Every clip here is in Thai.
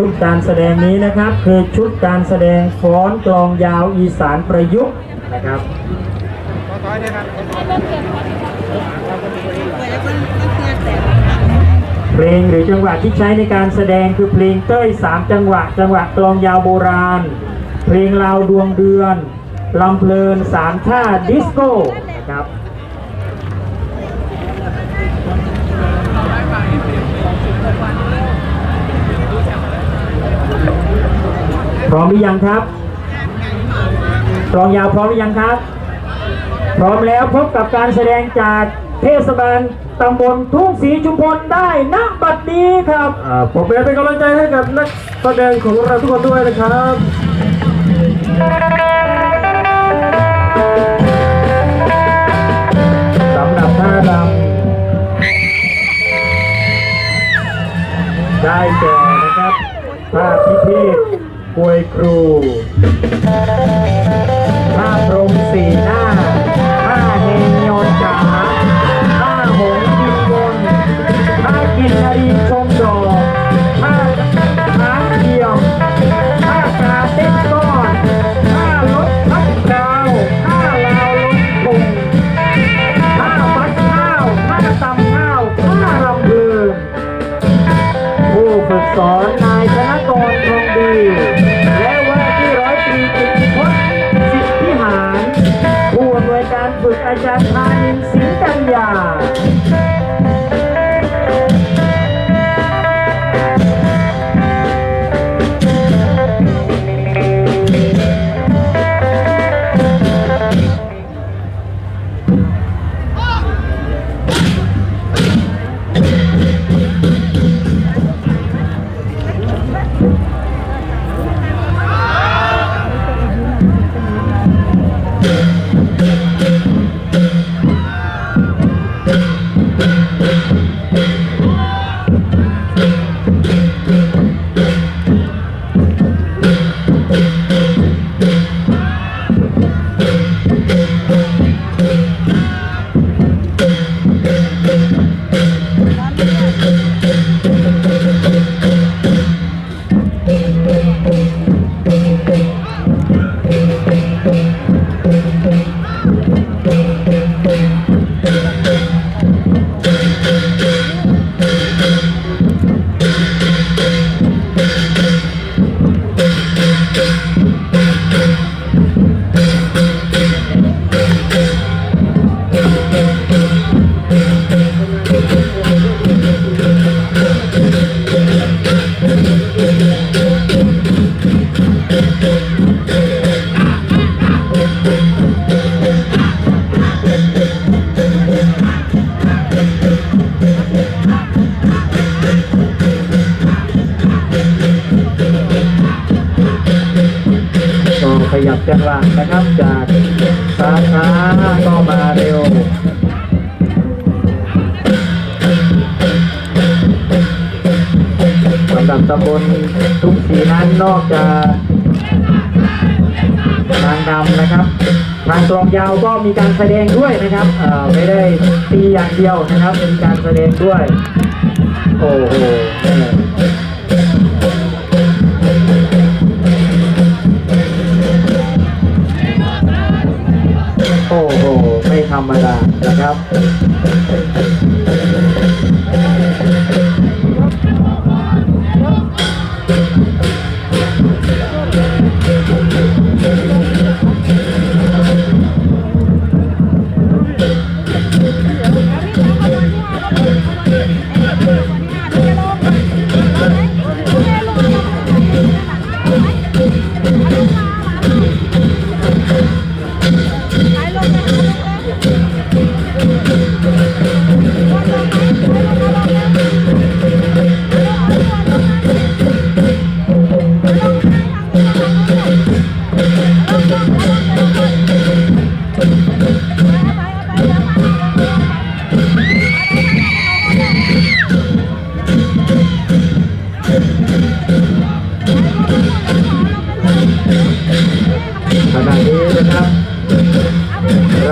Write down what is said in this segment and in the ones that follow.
ชุดการแสดงนี้นะครับ คือชุดการแสดงฟ้อนกลองยาวอีสานประยุกต์นะครับเพลงหรือจังหวะที่ใช้ในการแสดงคือเพลงเต้ยสามจังหวะ จังหวะกลองยาวโบราณ เพลงลาวดวงเดือนลำเพลินสามท่าดิสโก้นะครับ ร้อมหรือยังครับกลองยาวพร้อมหรือยังครับ พร้อมแล้วพบกับการแสดงจากเทศบาลตำบลทุ่งศรีชุมพลได้ณบัดนี้ครับผมเป็นกำลังใจให้กับนักแสดงของเราทุกคนด้วยนะครับสำหรับท่ารำได้แก่นะครับท่าพิเทศก วยครู ภาพรมสีหน้าำบลทุ่งศรีนั้นนอกจากนางดำนะครับทางกลองยาวก็มีการแสดงด้วยนะครับเออไม่ได้ตีอย่างเดียวนะครับเป็นการแสดงด้วย โอ้โหโอ้โห ไม่ธรรมดานะครับ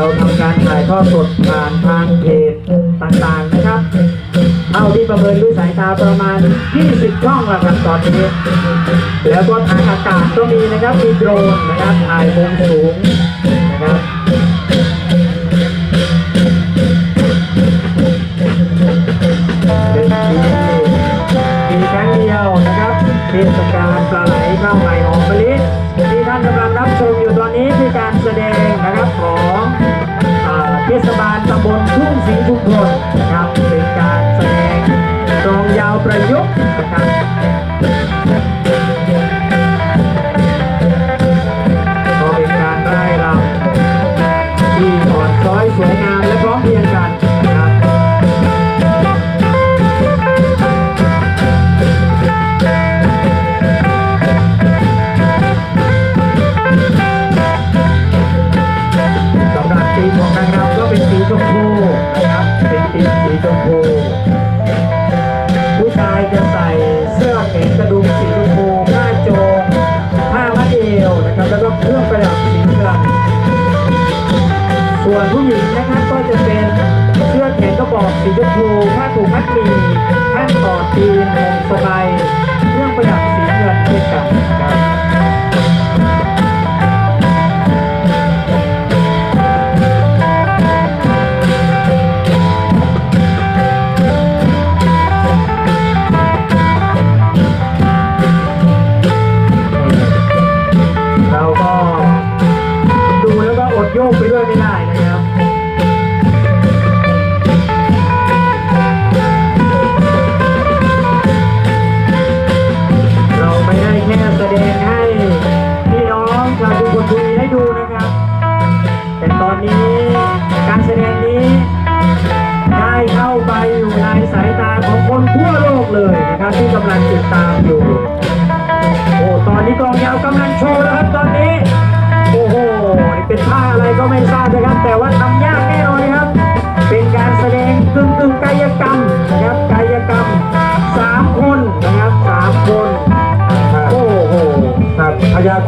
เราทำการถ่ายทอดสดผ่านทางเพจต่างๆนะครับเอาที่ประเมินด้วยสายตาประมาณ 20 ช่องละครับตอนนี้ แล้วก็ทางอากาศก็มีนะครับ มีโดรนนะครับถ่ายมุมสูงนะครับมีครั้งเดียวนะครับเทศกาลปลาไหลข้าวใหม่ นผู้หญิงนะครับก็จะเป็นเสื้อแขนกระบอกสีชมพูผ้าถูกมัดหมี่ผ้าต่อตีน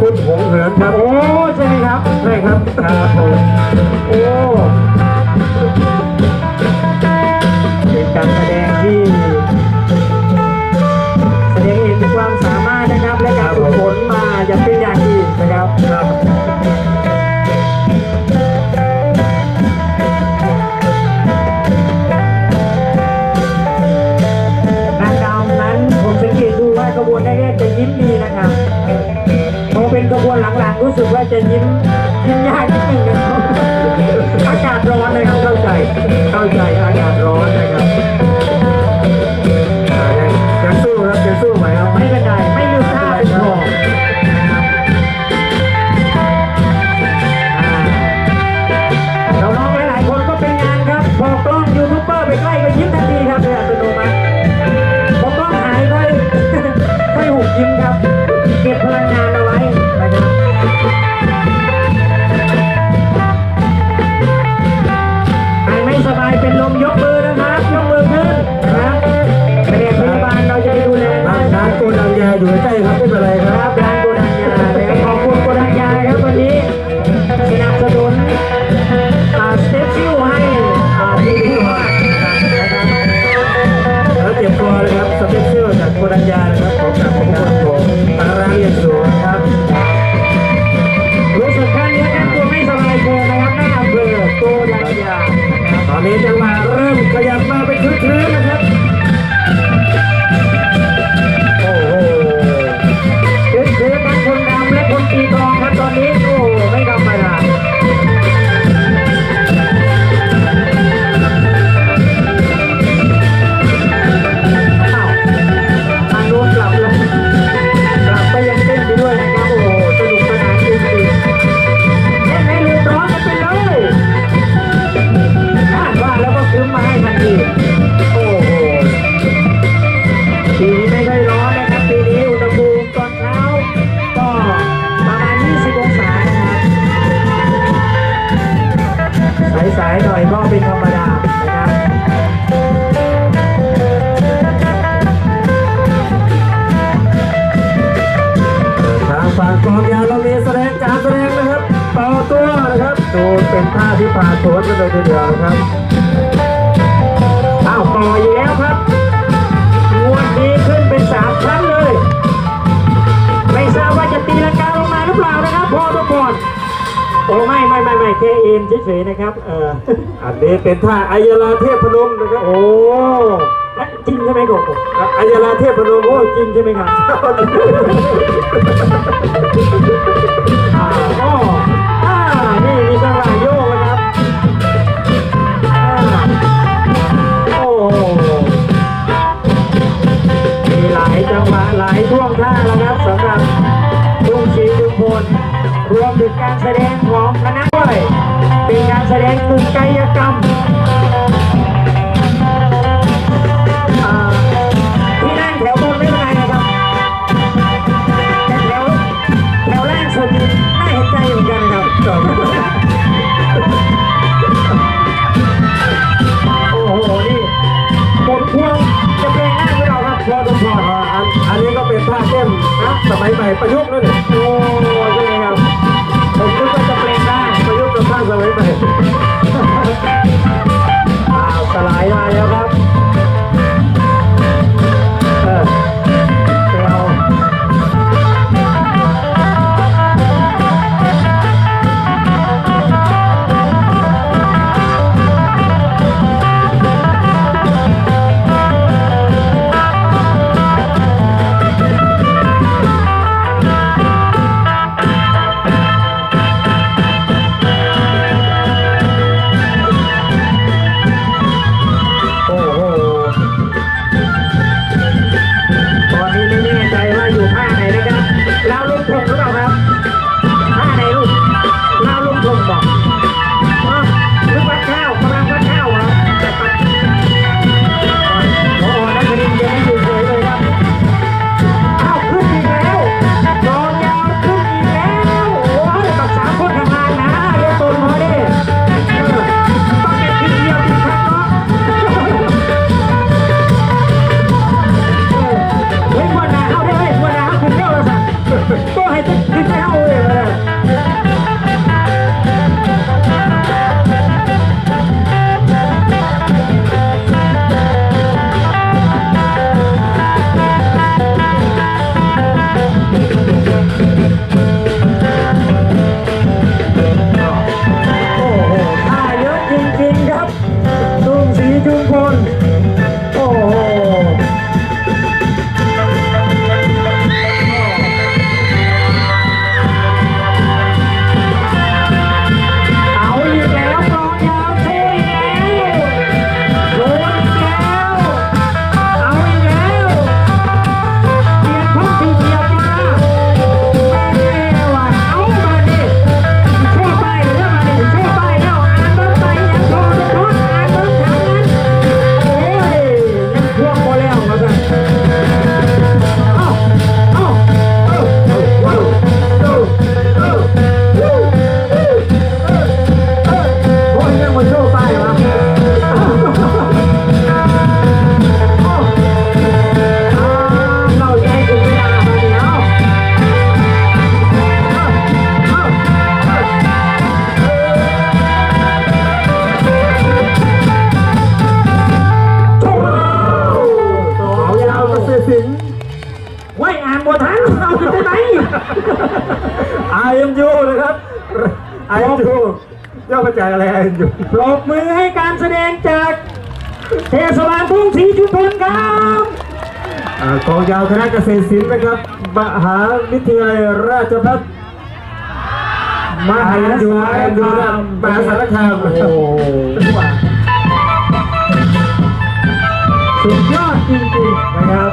คุณหงเหินครับ โอ้ ใช่ไหมครับ ใช่ครับ ครับผม ขบวนหลังๆ รู้สึกว่าจะยิ้มยิ้มยากนิดนึงนะครับอากาศร้อนนะครับเข้าใจ เข้าใจอากาศร้อนนะครับ ที่พาชนกันเลยเดียวนะครับ อ้าวต่ออีกแล้วครับงวดนี้ขึ้นเป็นสามครั้งเลย ไม่ทราบว่าจะตีลังกาลงมาหรือเปล่านะครับพอทุกคนโอ้ไม่ไม่ไม่ไม่เคเอ็มเฉยๆนะครับ เอออันนี้เป็นท่าอายราเทพพนมนะครับ โอ้จริงใช่ไหมครับอายราเทพพนมโอ้จริงใช่ไหมครับ แสดงของคณะด้วย เป็นการแสดงกึ่งกายกรรมที่นั่งแถวบนไม่เป็นไรนะครับแต่แถวแถวล่างสุดนี่น่าเห็นใจเหมือนกันนะครับโอ้โหนี่หมดพวงจะเพลงหน้าหรือเปล่าครับพอต้องพออ่อนอันนี้ก็เป็นท่าเต้นนะสมัยใหม่ประยุกต์นั่นเอง la luz controla. อาเอ็มยูย่อมาจากอะไรอาเอ็มยูปรบมือให้การแสดงจากเทศบาลทุ่งศรีชุมพลครับกองยาวคณะเกษตรศิลป์นะครับมหาวิทยาลัยราชภัฏมหาอยู่อาเอ็มยูนะมหาสารคามโอ้โหสุดยอดจริงๆนะครับ